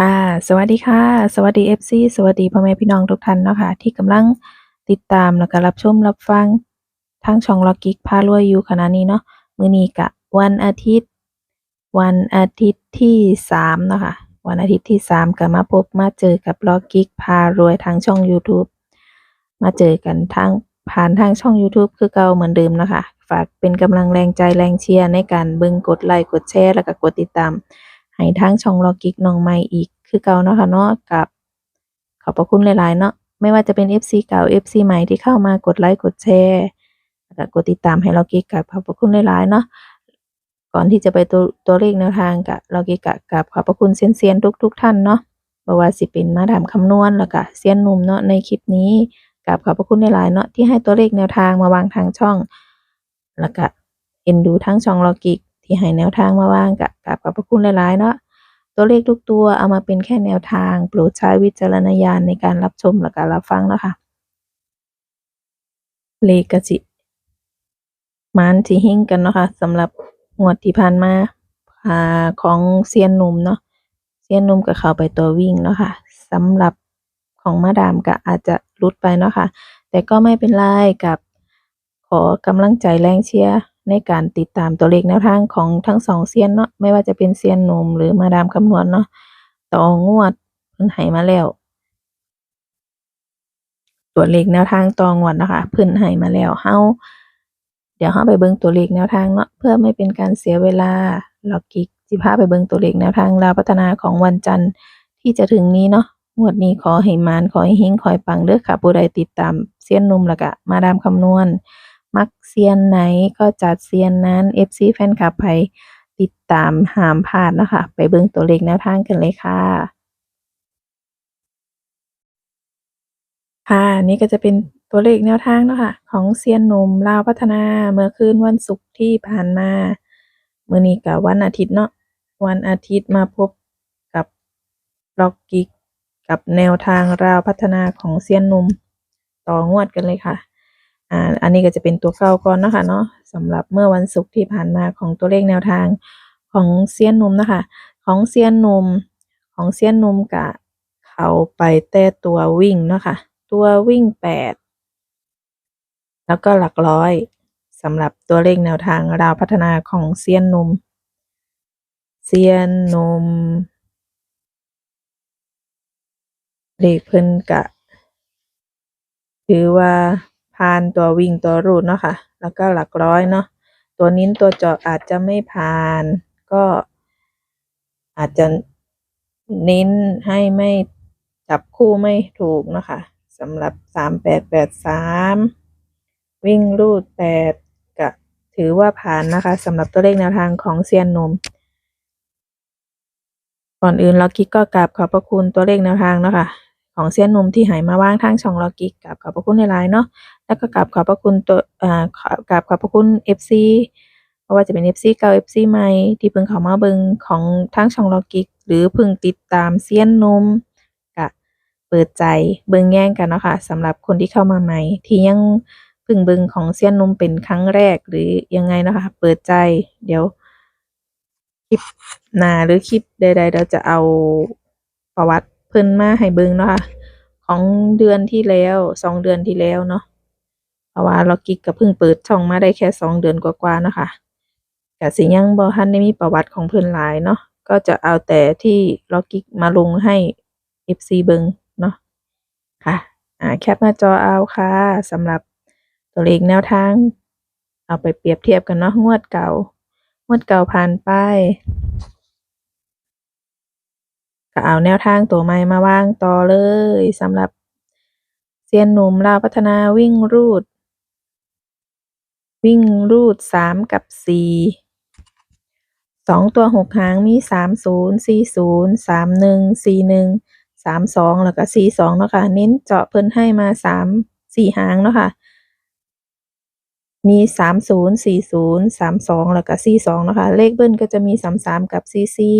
ค่ะ สวัสดีค่ะ สวัสดี FC สวัสดีพ่อแม่พี่น้องทุกท่านเนาะค่ะที่กำลังติดตามแล้วก็รับชมรับฟังทางช่อง Lucky พารวยอยู่ขณะนี้เนาะมื้อนี้ก็วันอาทิตย์ วันอาทิตย์ที่3เนาะค่ะวันอาทิตย์ที่3ก็มาพบมาเจอกับ Lucky พารวยทางช่องยูทูบมาเจอกันทางผ่านทางช่องยูทูบคือเก่าเหมือนเดิมนะคะ ฝากเป็นกำลังแรงใจแรงเชียร์ในการเบิ่งกดไลค์กดแชร์แล้วก็กดติดตามให้ทางช่อง Lucky น้องใหม่อีก คือเก่าเนาะค่ะเนาะกับขอบพระคุณหลายๆเนาะไม่ว่าจะเป็น FC เก่า FC ใหม่ที่เข้ามากดไลค์กดแชร์แล้วก็กดติดตามให้ Lucky กับขอบพระคุณหลายๆเนาะก่อนที่จะไปตัวตัวเลขแนวทางก็ Lucky ก็กราบขอบพระคุณเซียนๆทุก ๆ ท่านเนาะบ่ว่าสิเป็นมาดามคำนวณแล้วก็เซียนหนุ่มเนาะในคลิปนี้กราบขอบพระคุณหลายๆเนาะที่ให้ตัวเลขแนวทางมาวางทางช่อง แล้วก็เอ็นดูทั้งช่อง Lucky ที่ให้แนวทางมาวางก็กราบขอบพระคุณหลายๆเนาะ ตัวเลขทุกตัวเอามาเป็นแค่แนวทางโปรดใช้วิจารณญาณในการรับชมและการรับฟังนะค่ะเลขก็สิมานสิเฮงกันเนาะค่ะสำหรับงวดที่ผ่านมาอ่าของเซียนหนุ่มเนาะเซียนหนุ่มก็เข้าไปตัววิ่งเนาะค่ะสำหรับของมาดามก็อาจจะลุดไปเนาะค่ะแต่ก็ไม่เป็นไรกับขอกำลังใจแรงเชียร์ ในการติดตามตัวเลขแนวทางของทั้งสองเซียนเนาะไม่ว่าจะเป็นเซียนหนุ่มหรือมาดามคำนวณเนาะต่องวดเพิ่นให้มาแล้ว ตัวเลขแนวทางต่องวดนะคะเพิ่นให้มาแล้วเฮาเดี๋ยวเฮาไปเบิ่งตัวเลขแนวทางเนาะเพื่อไม่เป็นการเสียเวลาเรากิกสิพาไปเบิ่งตัวเลขแนวทางลาวพัฒนาของวันจันทร์ที่จะถึงนี้เนาะงวดนี้ขอให้มานขอให้เฮงขอให้ปังเด้อค่ะผู้ใดติดตามเซียนหนุ่มแล้วก็มาดามคำนวณ มักเซียนไหนก็จัดเซียนนั้น FC แฟนคลับไผติดตามห้ามพลาดนะค่ะไปเบิ่งตัวเลขแนวทางกันเลยค่ะ ค่ะ นี่ก็จะเป็นตัวเลขแนวทางเนาะค่ะ ของเซียนหนุ่มลาวพัฒนาเมื่อคืนวันศุกร์ที่ผ่านมาเมื้อนี้ก็วันอาทิตย์เนาะวันอาทิตย์มาพบกับล็อกกิกกับแนวทางลาวพัฒนาของเซียนหนุ่มต่องวดกันเลยค่ะ อ่าอันนี้ก็จะเป็นตัวเก่าก่อนนะคะเนาะสำหรับเมื่อวันศุกร์ที่ผ่านมาของตัวเลขแนวทางของเซียนนุ่มนะคะ ของเซียนนุ่มของเซียนนุ่มก็เขาไปแต่ตัววิ่งเนาะค่ะตัววิ่งแปดแล้วก็หลักร้อยสำหรับตัวเลขแนวทางราวพัฒนาของเซียนนุ่มเซียนนุ่มเลขเพิ่นกะ ถือว่า ผ่านตัววิ่งตัวรูดเนาะค่ะ แล้วก็หลักร้อยเนาะ ตัวนิ้นตัวเจาะอาจจะไม่ผ่าน ก็อาจจะเน้นให้ไม่จับคู่ไม่ถูกเนาะค่ะสำหรับสามแปดแปดสามวิ่งรูดแปดก็ถือว่าผ่านนะคะสำหรับตัวเลขแนวทางของเซียนนมก่อนอื่นล็อกกิ๊กก็กราบขอบพระคุณตัวเลขแนวทางเนาะค่ะ ของเซียนนุ่มที่ให้มาว่างทางช่องลอกิกกราบขอบพระคุณในไลน์เนาะแล้วก็กราบขอบพระคุณตัวอ่ากราบขอบพระคุณ FC เพราะว่าจะเป็น FC เก่า FC ใหม่ที่เพิ่งเข้ามาเบิงของทางช่องลอกิก หรือเพิ่งติดตามเซียนนุ่มก็เปิดใจเบิงแย่งกันเนาะค่ะสำหรับคนที่เข้ามาใหม่ที่ยังเพิ่งเบิงของเซียนนุ่มเป็นครั้งแรกหรือยังไงเนาะค่ะเปิดใจเดี๋ยวคลิปหน้าหรือคลิปใดๆเราจะเอาประวัติ เพิ่นมาให้เบิ่งเนาะค่ะของเดือนที่แล้วสองเดือนที่แล้วเนาะเพราะว่าล็อกกิ๊กก็เพิ่งเปิดช่องมาได้แค่สองเดือนกว่าๆนะคะก็สิยังบ่ทันได้มีประวัติของเพิ่นหลายเนาะก็จะเอาแต่ที่ล็อกกิ๊กมาลงให้ FC เบิ่งเนาะค่ะอ่าแคปหน้าจอเอาค่ะสำหรับตัวเลขแนวทาง เอาไปเปรียบเทียบกันเนาะงวดเก่างวดเก่าผ่านไป ก็เอาแนวทางตัวใหม่มาวางต่อเลยสำหรับเซียนหนุ่มลาวพัฒนาวิ่งรูด วิ่งรูดสามกับสี่สองตัวหกหางมีสามศูนย์สี่ศูนย์สามหนึ่งสี่หนึ่งสามสองแล้วก็สี่สองเนาะค่ะเน้นเจาะเพิ่นให้มาสามสี่หางเนาะค่ะมีสามศูนย์สี่ศูนย์สามสองแล้วก็สี่สองเนาะค่ะเลขเบิ้ลก็จะมีสามสามกับสี่สี่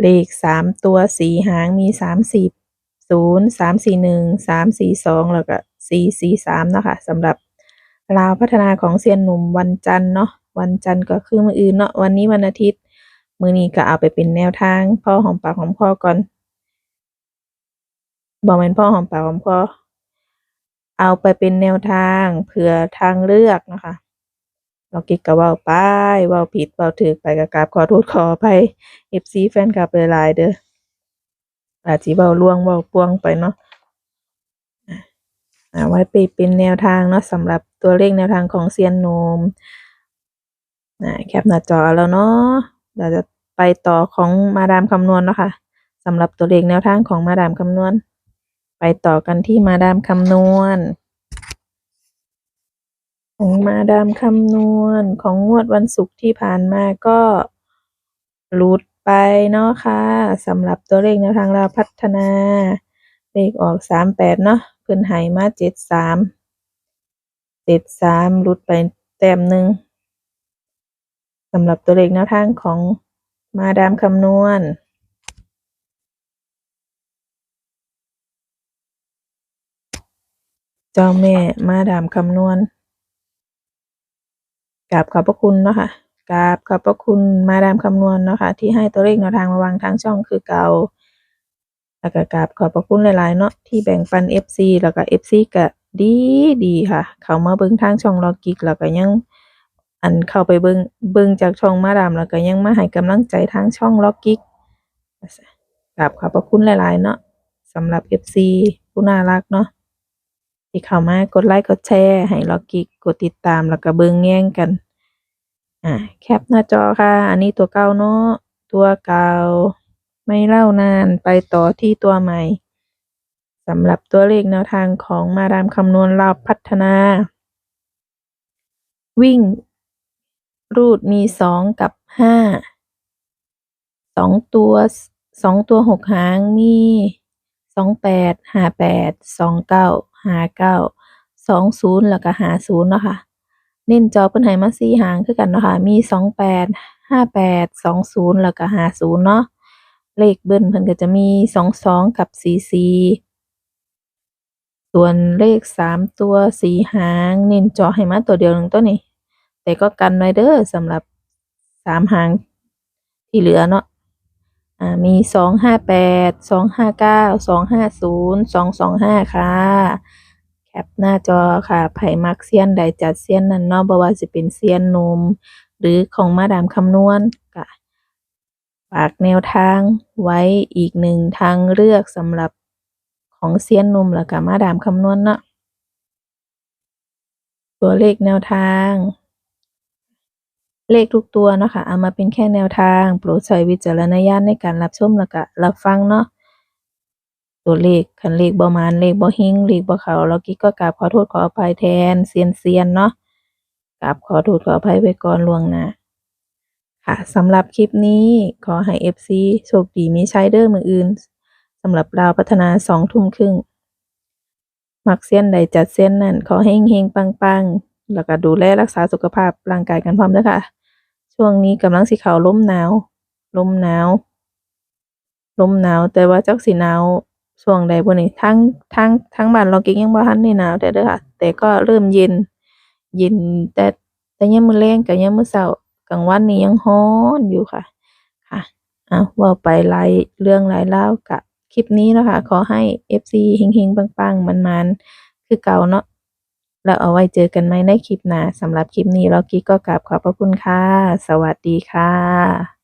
เลขสามตัวสีหางมีสามสิบศูนย์สามสี่หนึ่งสามสี่สองแล้วก็สี่สี่สามเนาะค่ะสำหรับลาวพัฒนาของเซียนหนุ่มวันจันทร์เนาะวันจันทร์ก็คือมื้ออื่นเนาะวันนี้วันอาทิตย์ มื้อนี้ก็เอาไปเป็นแนวทางพ่อหอมปากหอมคอก่อนบ่แม่นพ่อหอมปากหอมคอเอาไปเป็นแนวทางเผื่อทางเลือกนะคะ น้องกิ๊กก็เว้าไปเว้าผิดเว้าถูกไปก็กราบขอโทษขออภัย FC แฟนคลับหลายๆเด้ออาจสิเว้าล่วงเว้าป่วงไปเนาะอ่าไว้ไปเป็นแนวทางเนาะสำหรับตัวเลขแนวทางของเซียนโนมอ่าแคปหน้าจอแล้วเนาะเราจะไปต่อของมาดามคำนวณเนาะค่ะสำหรับตัวเลขแนวทางของมาดามคำนวณ ไปต่อกันที่มาดามคำนวณ ของมาดามคำนวณของงวดวันศุกร์ที่ผ่านมาก็หลุดไปเนาะค่ะสำหรับตัวเลขแนวทางเราพัฒนา เลขออกสามแปดเนาะเพิ่นให้มาเจ็ดสามเจ็ดสามหลุดไปแต้มหนึ่งสำหรับตัวเลขแนวทางของมาดามคำนวณเจ้าแม่มาดามคำนวณ กราบขอบพระคุณเนาะค่ะกราบขอบพระคุณมาดามคำนวณเนาะค่ะที่ให้ตัวเลขแนวทางมาวางทางช่องคือเก่าแล้วก็กราบขอบพระคุณหลายๆเนาะที่แบ่งปัน FC แล้วก็ FC ก็ดีดีค่ะ เขามาเบิ่งทางช่องลอกิกแล้วก็ยังอันเข้าไปเบิ่งเบิ่งจากช่องมาดามแล้วก็ยังมาให้กำลังใจทางช่องลอกิกกราบขอบพระคุณหลายๆเนาะสำหรับ FC ผู้น่ารักเนาะ ที่เข้ามากดไลค์กดแชร์ให้ลอกิกกดติดตามแล้วก็เบิ่งแย่งกัน อ่าแคปหน้าจอค่ะ อันนี้ตัวเก่าเนาะตัวเก่าไม่เล่านานไปต่อที่ตัวใหม่สำหรับตัวเลขแนวทางของมาดามคำนวณรอบพัฒนา วิ่ง รูดมีสองกับห้าสองตัวสองตัวหกหางมีสองแปดห้าแปดสองเก้า ห้าเก้าสองศูนย์แล้วก็หาศูนย์เนาะค่ะเน้นจอเพิ่นให้มาสี่หางคือกันเนาะค่ะมีสองแปดห้าแปดสองศูนย์แล้วก็หาศูนย์เนาะเลขเบิ้ลเพิ่นก็จะมีสองสองกับสี่สี่ส่วนเลขสามตัวสี่หาง เน้นจาะให้มาตัวเดียวหนึ่งตัวนี้ แต่ก็กันไว้เด้อสำหรับสามหางที่เหลือเนาะ มีสองห้าแปดสองห้าเก้าสองห้าศูนย์สองสองห้าค่ะ แคปหน้าจอค่ะไผ่มักเซียนใดจัดเซียนนั้นเนาะบ่ว่าสิเป็นเซียนนมหรือของมาดามคำนวณก็ฝากแนวทางไว้อีกหนึ่งทางเลือกสำหรับของเซียนนุ่มแล้วก็มาดามคำนวณเนาะตัวเลขแนวทาง เลขทุกตัวเนาะค่ะเอามาเป็นแค่แนวทางโปรดใช้วิจารณญาณในการรับชมแล้วก็รับฟังเนาะตัวเลขคันเลขบ่มานเลขบ่เฮงเลขบ่เขาแล้วกิ๊กก็กราบขอโทษขออภัยแทนเซียนๆเนาะกราบขอโทษขออภัยไว้ก่อนล่วงหน้าค่ะสำหรับคลิปนี้ขอให้ FC โชคดีมีชัยเด้อมืออื่นสำหรับราวพัฒนาสองทุ่มครึ่งมักเส้นใดจัดเส้นนั่นขอให้เฮงๆปังๆ แล้วก็ดูแลรักษาสุขภาพร่างกายกันพร้อมเด้อค่ะ ช่วงนี้กำลังสิเขาล้มหนาวล้มหนาวล้มหนาว แต่ว่าจักสิหนาวช่วงใดบ่นี่ทั้งทั้งทั้งบ้านเรากิยังบ่ทันได้หนาวแต่เด้อค่ะ แต่ก็เริ่มเย็น เย็นแต่แต่ยามมื้อแลงกับยามมื้อเช้ากลางวันนี่ยังร้อนอยู่ค่ะ ค่ะอ้าวเว้าไปหลายเรื่องหลายราวกะคลิปนี้เนาะค่ะขอให้ FC เฮงๆปังๆมันๆคือเก่าเนาะ แล้วเอาไว้เจอกันไหมในคลิปหน้าสำหรับคลิปนี้ล็อกกี้ก็กราบขอบพระคุณค่ะ สวัสดีค่ะ